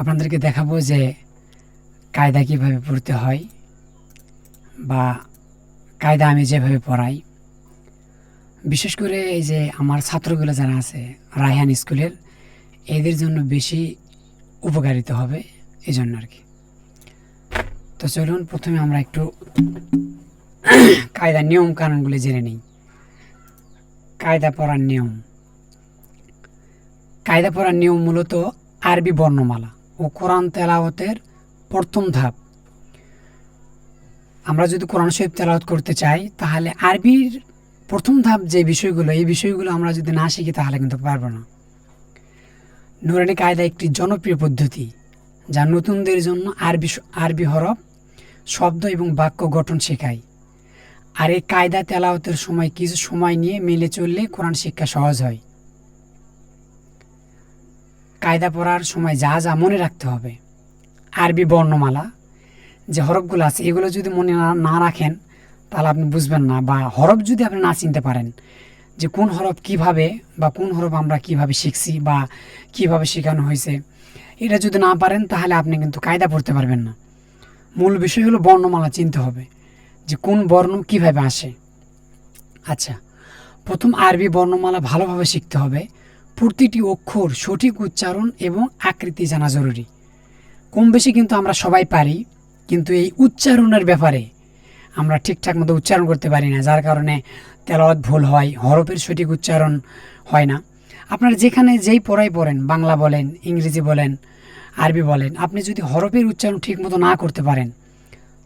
আপনাদেরকে দেখাবো যে কায়দা কীভাবে পড়তে হয় বা কায়দা আমি যেভাবে পড়াই। বিশেষ করে এই যে আমার ছাত্রগুলো যারা আছে, রায়হান স্কুলের, এদের জন্য বেশি উপকারিত হবে এই জন্য আর কি তো চলুন, প্রথমে আমরা একটু কায়দা নিয়ম কানুনগুলি জেনে নিই। কায়দা পড়ার নিয়ম। কায়দা পড়ার নিয়ম মূলত আরবি বর্ণমালা। ও কোরআন তেলাওয়াতের প্রথম ধাপ। আমরা যদি কোরআন শরীফ তেলাওয়াত করতে চাই, তাহলে আরবির প্রথম ধাপ যে বিষয়গুলো, এই বিষয়গুলো আমরা যদি না শিখি, তাহলে কিন্তু পারব না। নুরানি কায়দা একটি জনপ্রিয় পদ্ধতি, যা নতুনদের জন্য আরবি আরবি হরফ, শব্দ এবং বাক্য গঠন শেখায়। আর এই কায়দা তেলাওতের সময় কিছু সময় নিয়ে মেলে চললে কোরআন শিক্ষা সহজ হয়। কায়দা পড়ার সময় যা যা মনে রাখতে হবে। আরবি বর্ণমালা, যে হরফগুলো আছে, এগুলো যদি মনে না- রাখেন, তাহলে আপনি বুঝবেন না। বা হরফ যদি আপনি না চিনতে পারেন, যে কোন হরফ কীভাবে বা কোন হরফ আমরা কীভাবে শিখছি বা কীভাবে শেখানো হয়েছে, এটা যদি না পারেন, তাহলে আপনি কিন্তু কায়দা পড়তে পারবেন না। মূল বিষয় হলো বর্ণমালা চিনতে হবে, যে কোন বর্ণ কীভাবে আসে। আচ্ছা প্রথম আরবি বর্ণমালা ভালোভাবে শিখতে হবে প্রতিটি অক্ষর সঠিক উচ্চারণ এবং আকৃতি জানা জরুরি। কম বেশি কিন্তু আমরা সবাই পারি, কিন্তু এই উচ্চারণের ব্যাপারে আমরা ঠিকঠাক মতো উচ্চারণ করতে পারি না, যার কারণে তেলাওয়াত ভুল হয়, হরফের সঠিক উচ্চারণ হয় না। আপনারা যেখানে যেই পড়াই পড়েন, বাংলা বলেন, ইংরেজি বলেন, আরবি বলেন, আপনি যদি হরফের উচ্চারণ ঠিক মতো না করতে পারেন,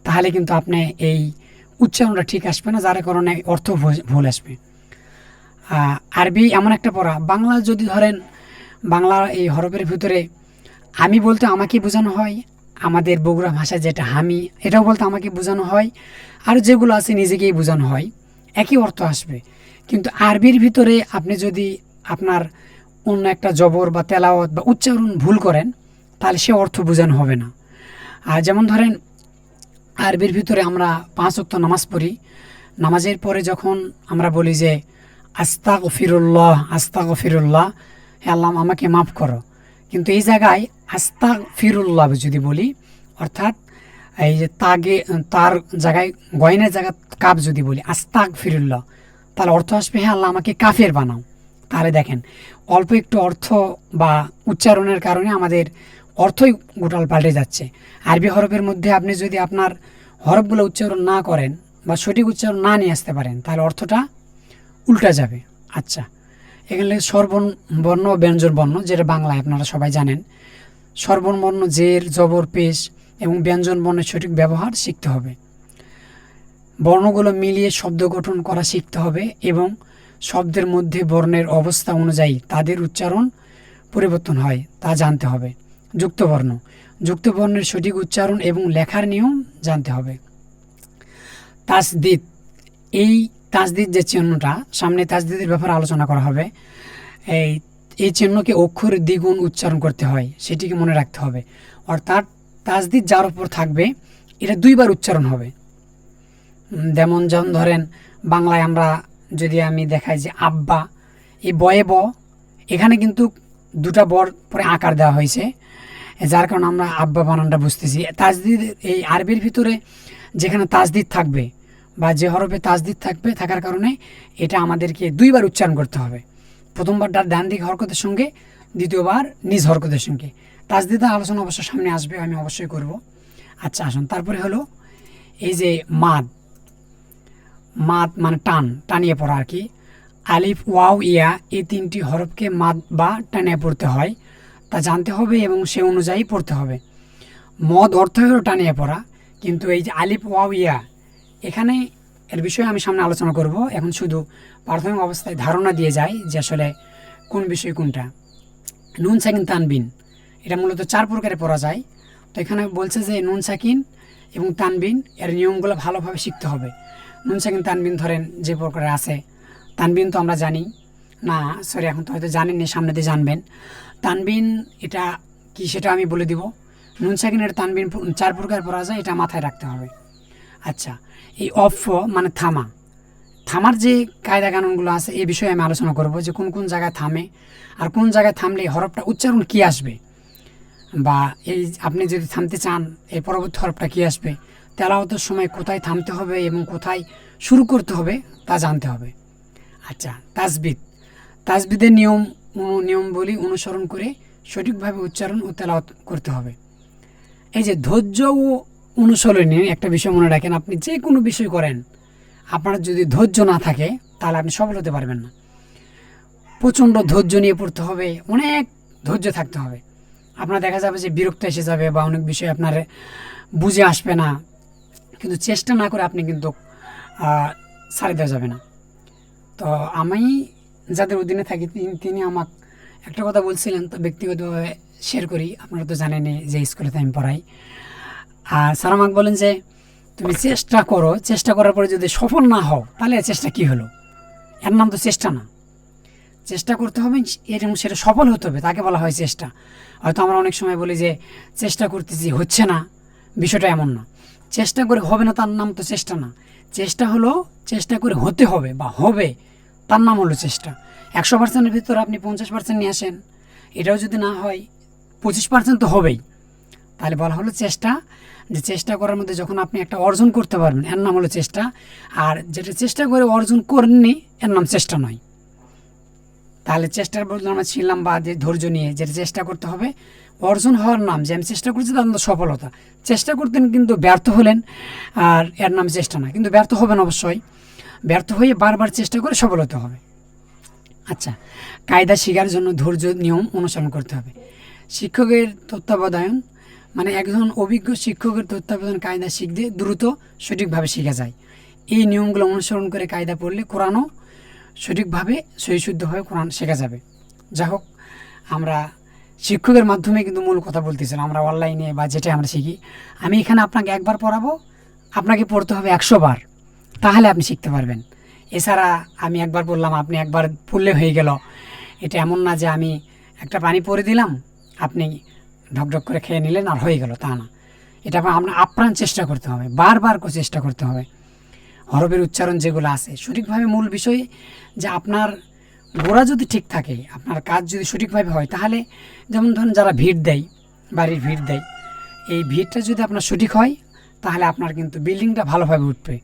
তাহলে কিন্তু আপনি এই উচ্চারণটা ঠিক আসবে না, যার কারণে অর্থ ভুল- আসবে। আরবি এমন একটা পড়া। বাংলা যদি ধরেন, বাংলা এই হরফের ভিতরে আমি বলতে আমাকে বোঝানো হয়, আমাদের বগুড়া ভাষায় যেটা হামি এটাও বলতে আমাকে বোঝানো হয়, আর যেগুলো আছে নিজেকেই বোঝানো হয়। একই অর্থ আসবে। কিন্তু আরবির ভিতরে আপনি যদি আপনার অন্য একটা জবর বা তেলাওয়াত বা উচ্চারণ ভুল করেন, তাহলে সে অর্থ বোঝানো হবে না। আর যেমন ধরেন, আরবির ভিতরে আমরা পাঁচ ওয়াক্ত নামাজ পড়ি। নামাজের পরে যখন আমরা বলি যে আস্তা গফিরুল্লাহ আস্তা গফিরুল্লাহ হে আল্লাহ, আমাকে মাফ করো। কিন্তু এই জায়গায় আস্তা ফিরুল্লাহ যদি বলি, অর্থাৎ এই যে তাগে, তার জায়গায়, গয়নের জায়গায় কাপ যদি বলি আস্তাক ফিরুল্লাহ তাহলে অর্থ আসবে হ্যাঁ আল্লাহ, আমাকে কাফের বানাও। তাহলে দেখেন, অল্প একটু অর্থ বা উচ্চারণের কারণে আমাদের অর্থই গোটাল পাল্টে যাচ্ছে। আরবি হরফের মধ্যে আপনি যদি আপনার হরফগুলো উচ্চারণ না করেন বা সঠিক উচ্চারণ না নিয়ে আসতে পারেন, তাহলে অর্থটা উল্টা যাবে। আচ্ছা এখানে সর্বন বর্ণ ও ব্যঞ্জন বর্ণ, যেটা বাংলায় আপনারা সবাই জানেন। সর্বন বর্ণ জের, জবর, পেশ এবং ব্যঞ্জন বর্ণের সঠিক ব্যবহার শিখতে হবে। বর্ণগুলো মিলিয়ে শব্দ গঠন করা শিখতে হবে এবং শব্দের মধ্যে বর্ণের অবস্থা অনুযায়ী তাদের উচ্চারণ পরিবর্তন হয়, তা জানতে হবে। যুক্তবর্ণ, যুক্তবর্ণের সঠিক উচ্চারণ এবং লেখার নিয়ম জানতে হবে। তাসদিদ, এই তাসদিদ যে চিহ্নটা, সামনে তাসদিদের ব্যাপারে আলোচনা করা হবে, এই এই চিহ্নকে অক্ষর দ্বিগুণ উচ্চারণ করতে হয়, সেটিকে মনে রাখতে হবে। অর্থাৎ তাসদিদ যার উপর থাকবে, এটা দুইবার উচ্চারণ হবে। যেমন যেমন ধরেন, বাংলায় আমরা যদি আমি দেখাই যে আব্বা, এই বয়ে ব, এখানে কিন্তু দুটা বর পরে আকার দেওয়া হয়েছে, যার কারণে আমরা আব্বা বানানটা বুঝতেছি। তাজদিদ এই আরবির ভিতরে যেখানে তাজদিদ থাকবে বা যে হরফে তাজদিদ থাকবে, থাকার কারণে এটা আমাদেরকে দুইবার উচ্চারণ করতে হবে। প্রথমবারটা ডান দিক হরকতের সঙ্গে, দ্বিতীয়বার নিজ হরকতের সঙ্গে। তাজদিদের আলোচনা অবশ্য সামনে আসবে, আমি অবশ্যই করব। আচ্ছা আসুন। তারপরে হলো এই যে মাদ। মাদ মানে টান, টানিয়ে পড়া আর কি। আলিফ, ওয়াও, ইয়া, এই তিনটি হরফকে মাদ বা টানিয়ে পড়তে হয়। তা জানতে হবে এবং সে অনুযায়ী পড়তে হবে। মদ অর্থ হলো টানিয়ে পড়া, কিন্তু এই যে আলিফ, ওয়াও, ইয়া এখানে এর বিষয়ে আমি সামনে আলোচনা করব। এখন শুধু প্রাথমিক অবস্থায় ধারণা দিয়ে যায় যে আসলে কোন বিষয় কোনটা। নুন সাকিন তানবিন। এটা মূলত চার প্রকারে পড়া যায়। তো এখানে বলছে যে নুন সাকিন এবং তানবিন, এর নিয়মগুলো ভালোভাবে শিখতে হবে। নুন সাকিন তানবিন ধরেন যে প্রকারে আছে। তানবিন তো আমরা জানি। না সরি এখন তো হয়তো জানেন জানেননি, সামনে দিয়ে জানবেন। তানবিন এটা কি সেটা আমি বলে দিব। নুন সাকিনের তানবিন চার প্রকার পড়া যায়, এটা মাথায় রাখতে হবে। আচ্ছা এই অফ মানে থামা। থামার যে কায়দা কানুনগুলো আছে, এই বিষয়ে আমি আলোচনা করব যে কোন কোন জায়গায় থামে আর কোন জায়গায় থামলে এই হরফটা উচ্চারণ কী আসবে। বা এই আপনি যদি থামতে চান, এই পরবর্তী হরফটা কী আসবে? তেলাওয়াতের সময় কোথায় থামতে হবে এবং কোথায় শুরু করতে হবে, তা জানতে হবে। আচ্ছা তাজবিদ তাজবিদের নিয়ম নিয়মগুলি অনুসরণ করে সঠিকভাবে উচ্চারণ ও তেলাওয়াত করতে হবে। এই যে ধৈর্য ও অনুশীলনে একটা বিষয় মনে রাখেন, আপনি যে কোনো বিষয় করেন, আপনার যদি ধৈর্য না থাকে, তাহলে আপনি সফল হতে পারবেন না। প্রচণ্ড ধৈর্য নিয়ে পড়তে হবে, অনেক ধৈর্য থাকতে হবে। আপনার দেখা যাবে যে বিরক্ত এসে যাবে বা অনেক বিষয় আপনার বুঝে আসবে না, কিন্তু চেষ্টা না করে আপনি কিন্তু ছাড়ে দেওয়া যাবে না। তো আমি যাদের অধীনে থাকি, তিনি- তিনি আমাকে একটা কথা বলছিলেন, তো ব্যক্তিগতভাবে শেয়ার করি, আপনারা তো জানেনই যে স্কুলেতে আমি পড়াই। আর স্যার আমাকে বলেন যে, তুমি চেষ্টা করো, চেষ্টা করার পরে যদি সফল না হও, তাহলে চেষ্টা কি হলো? এর নাম তো চেষ্টা না। চেষ্টা করতে হবে এবং সেটা সফল হতে হবে, তাকে বলা হয় চেষ্টা। হয়তো আমরা অনেক সময় বলি যে, চেষ্টা করতেছি, হচ্ছে না, বিষয়টা এমন না। চেষ্টা করে হবে না, তার নাম তো চেষ্টা না। চেষ্টা হলো, চেষ্টা করে হতে হবে বা হবে, তার নাম হলো চেষ্টা। একশো পার্সেন্টের ভিতরে আপনি পঞ্চাশ পার্সেন্ট নিয়ে আসেন, এটাও যদি না হয়, পঁচিশ পার্সেন্ট তো হবেই। তাহলে বলা হলো চেষ্টা যে চেষ্টা করার মধ্যে যখন আপনি একটা অর্জন করতে পারবেন, এর নাম হলো চেষ্টা। আর যেটা চেষ্টা করে অর্জন করেননি, এর নাম চেষ্টা নয়। তাহলে চেষ্টার বদলে আমরা ছিলাম বা যে ধৈর্য নিয়ে যেটা চেষ্টা করতে হবে, অর্জন হওয়ার নাম যে আমি চেষ্টা করছি তার সফলতা। চেষ্টা করতেন কিন্তু ব্যর্থ হলেন, আর এর নাম চেষ্টা না কিন্তু ব্যর্থ হবেন অবশ্যই। ব্যর্থ হয়ে বারবার চেষ্টা করে সফল হতে হবে। আচ্ছা কায়দা শেখার জন্য ধৈর্য নিয়ম অনুসরণ করতে হবে। শিক্ষকের তত্ত্বাবধায়ন মানে একজন অভিজ্ঞ শিক্ষকের তত্ত্বাবধান কায়দা শিখতে দ্রুত সঠিকভাবে শেখা যায়। এই নিয়মগুলো অনুসরণ করে কায়দা পড়লে কোরআনও সঠিকভাবে সহিশুদ্ধভাবে কোরআন শেখা যাবে। যা হোক, আমরা শিক্ষকের মাধ্যমে কিন্তু মূল কথা বলতেছিলাম, আমরা অনলাইনে বা যেটা আমরা শিখি। আমি এখানে আপনাকে একবার পড়াবো, আপনাকে পড়তে হবে একশো বার, তাহলে আপনি শিখতে পারবেন। এছাড়া আমি একবার বললাম, আপনি একবার পড়লে হয়ে গেল। এটা এমন না যে আমি একটা পানি পরে দিলাম, আপনি ঢকঢক করে খেয়ে নিলেন আর হয়ে গেল, তা না। এটা আপনার আপ্রাণ চেষ্টা করতে হবে, বারবার করে চেষ্টা করতে হবে। হরফের উচ্চারণ যেগুলো আছে, সঠিকভাবে মূল বিষয় যে আপনার গোড়া যদি ঠিক থাকে, আপনার কাজ যদি সঠিকভাবে হয়, তাহলে যেমন ধরুন যারা ভিড় দেয়, বাড়ির ভিড় দেয়, এই ভিড়টা যদি আপনার সঠিক হয়, তাহলে আপনার কিন্তু বিল্ডিংটা ভালোভাবে উঠবে।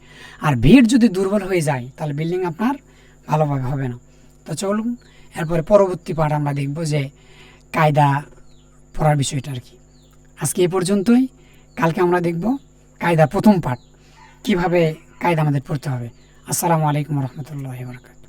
আর ভিড় যদি দুর্বল হয়ে যায়, তাহলে বিল্ডিং আপনার ভালোভাবে হবে না। তো চলুন, এরপরে পরবর্তী পাঠ আমরা দেখব যে কায়দা পড়ার বিষয়টা আর কি। আজকে এ পর্যন্তই। কালকে আমরা দেখব কায়দা প্রথম পাঠ। কীভাবে কায়দা আমাদের পড়তে হবে। আসসালামু আলাইকুম রহমতুল্লাহ বরকাত